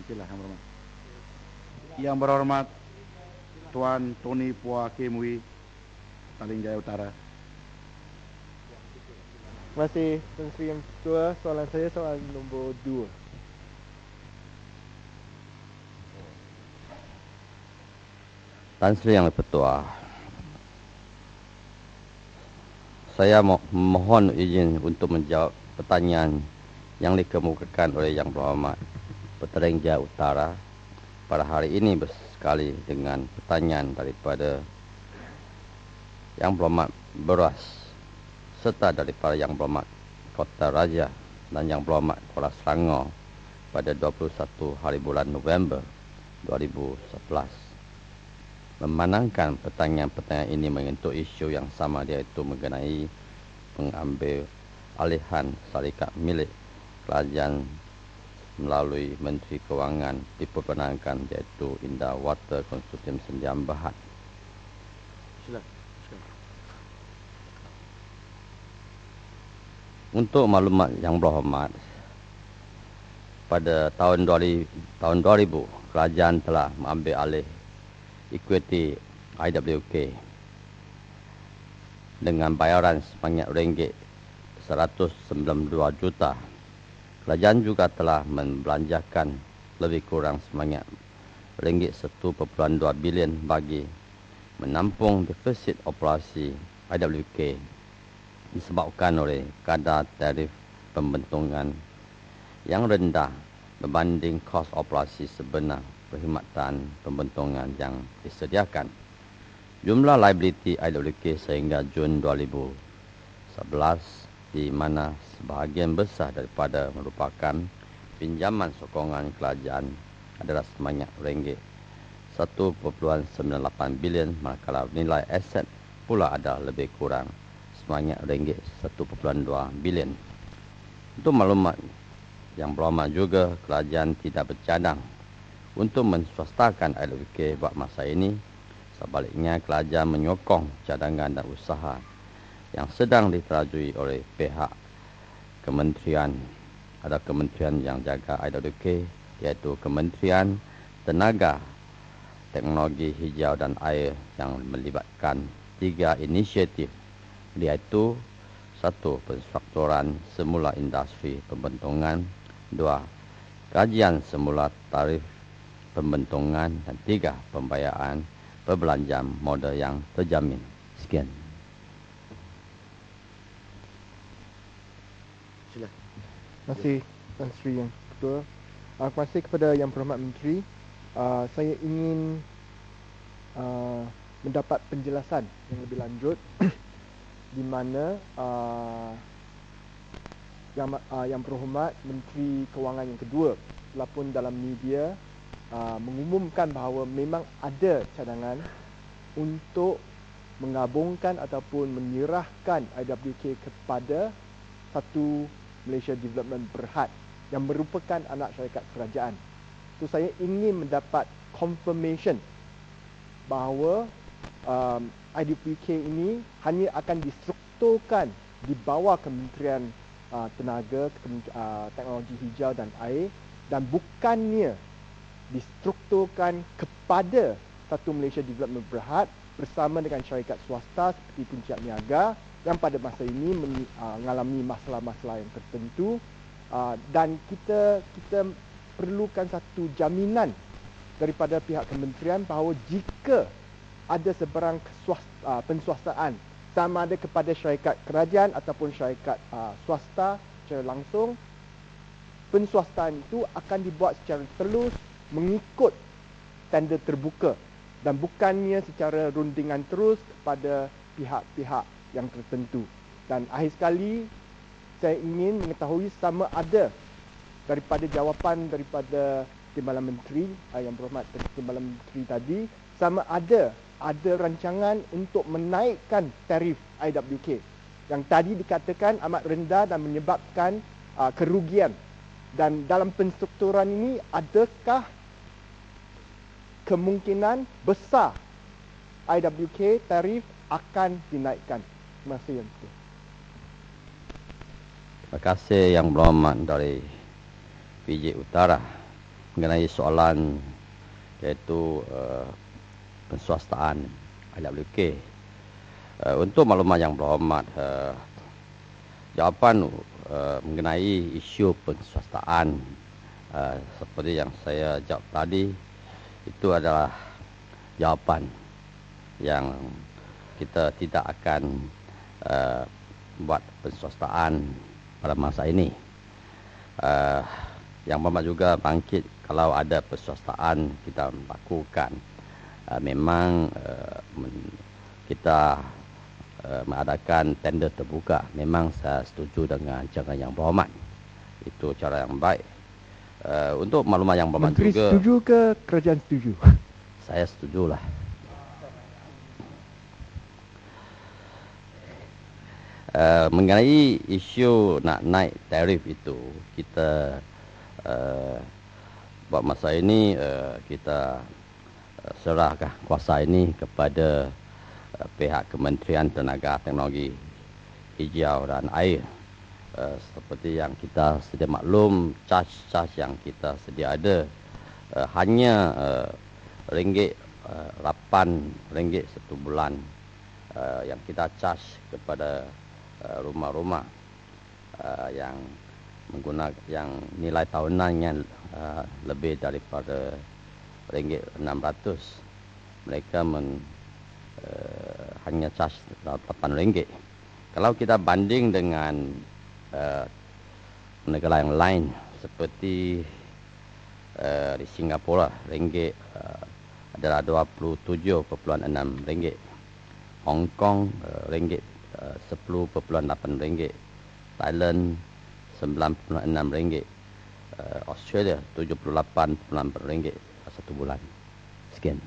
Nantilah yang berhormat. Yang berhormat Tuan Tony Pua Kemui, Taling Jaya Utara. Terima kasih Tuan Sri Yang Ketua. Soalan saya soalan nombor dua. Tan Sri Yang Ketua, saya mo mohon izin untuk menjawab pertanyaan yang dikemukakan oleh Yang Berhormat Petereng Jaya Utara pada hari ini bersekali dengan pertanyaan daripada Yang Berhormat Beras serta daripada Yang Berhormat Kota Raja dan Yang Berhormat Kuala Selangor pada 21 hari bulan November 2011 memanangkan pertanyaan-pertanyaan ini menyentuh isu yang sama iaitu mengenai pengambil alihan syarikat milik kerajaan melalui Menteri Kewangan diperkenalkan iaitu Indah Water Consortium Sendiam Bahat. Sila. Untuk maklumat yang berhormat, pada tahun 2000, tahun 2000 kerajaan telah mengambil alih ikuti IWK dengan bayaran sebanyak ringgit 192 juta. Kerajaan juga telah membelanjakan lebih kurang sebanyak ringgit 1.2 bilion bagi menampung defisit operasi IWK disebabkan oleh kadar tarif pembentungan yang rendah berbanding kos operasi sebenar perkhidmatan pembentungan yang disediakan. Jumlah liability IWK sehingga Jun 2011 di mana sebahagian besar daripada merupakan pinjaman sokongan kerajaan adalah sebanyak ringgit 1.98 bilion manakala nilai aset pula ada lebih kurang sebanyak ringgit 1.2 bilion. Untuk maklumat yang berlama juga kerajaan tidak bercadang untuk menswastakan LWK buat masa ini. Sebaliknya, kerajaan menyokong cadangan dan usaha yang sedang diterajui oleh pihak kementerian. Ada kementerian yang jaga IWK iaitu Kementerian Tenaga Teknologi Hijau dan Air yang melibatkan tiga inisiatif iaitu satu penstrukturan semula industri pembentungan dua kajian semula tarif pembentungan dan tiga pembayaran perbelanjaan modal yang terjamin. Sekian. Terima kasih Tuan Sri Yang Ketua. Uh, terima kasih kepada Yang Berhormat Menteri. Uh, saya ingin uh, mendapat penjelasan yang lebih lanjut di mana uh, yang, uh, yang berhormat Menteri Kewangan yang kedua telah dalam media uh, mengumumkan bahawa memang ada cadangan untuk menggabungkan ataupun menyerahkan IWK kepada satu Malaysia Development Berhad yang merupakan anak syarikat kerajaan. So saya ingin mendapat confirmation bahawa um, IDPK ini hanya akan distrukturkan di bawah Kementerian uh, Tenaga, uh, Teknologi Hijau dan Air dan bukannya distrukturkan kepada satu Malaysia Development Berhad bersama dengan syarikat swasta seperti Puncak Niaga yang pada masa ini uh, mengalami masalah-masalah yang tertentu uh, dan kita kita perlukan satu jaminan daripada pihak kementerian bahawa jika ada sebarang uh, penswastaan sama ada kepada syarikat kerajaan ataupun syarikat swasta secara langsung penswastaan itu akan dibuat secara telus mengikut tender terbuka dan bukannya secara rundingan terus kepada pihak-pihak yang tertentu. Dan akhir sekali saya ingin mengetahui sama ada daripada jawapan daripada Timbalan Menteri ah, yang berhormat Timbalan Menteri tadi sama ada ada rancangan untuk menaikkan tarif IWK yang tadi dikatakan amat rendah dan menyebabkan uh, kerugian dan dalam penstrukturan ini adakah kemungkinan besar IWK tarif akan dinaikkan. Yang. Terima kasih Yang Berhormat dari PJ Utara. mengenai soalan iaitu uh, penswastaan IWK. Uh, untuk maklumat yang berhormat, uh, jawapan uh, mengenai isu penswastaan uh, seperti yang saya jawab tadi itu adalah jawapan yang kita tidak akan uh, buat penswastaan pada masa ini. Uh, yang berhormat juga bangkit kalau ada perswastaan kita lakukan. Uh, memang uh, kita uh, mengadakan tender terbuka. Memang saya setuju dengan cara yang berhormat. Itu cara yang baik. Uh, untuk maklumat yang berhormat Menteri juga. setuju ke kerajaan setuju? Saya setujulah. Uh, mengenai isu nak naik tarif itu, kita uh, buat masa ini uh, kita serahkan kuasa ini kepada uh, pihak Kementerian Tenaga Teknologi Hijau dan Air. Uh, seperti yang kita sedia maklum, charge-charge yang kita sedia ada uh, hanya uh, ringgit uh, 8 ringgit satu bulan uh, yang kita charge kepada rumah-rumah uh, yang menggunakan yang nilai tahunannya uh, lebih daripada ringgit 600 mereka men, uh, hanya charge 8 ringgit. Kalau kita banding dengan uh, negara yang lain seperti uh, di Singapura ringgit uh, adalah 27.6 ringgit. Hong Kong uh, ringgit uh, 10.8 ringgit. Thailand 96 ringgit. Uh, Australia 78.6 ringgit satu bulan. Sekian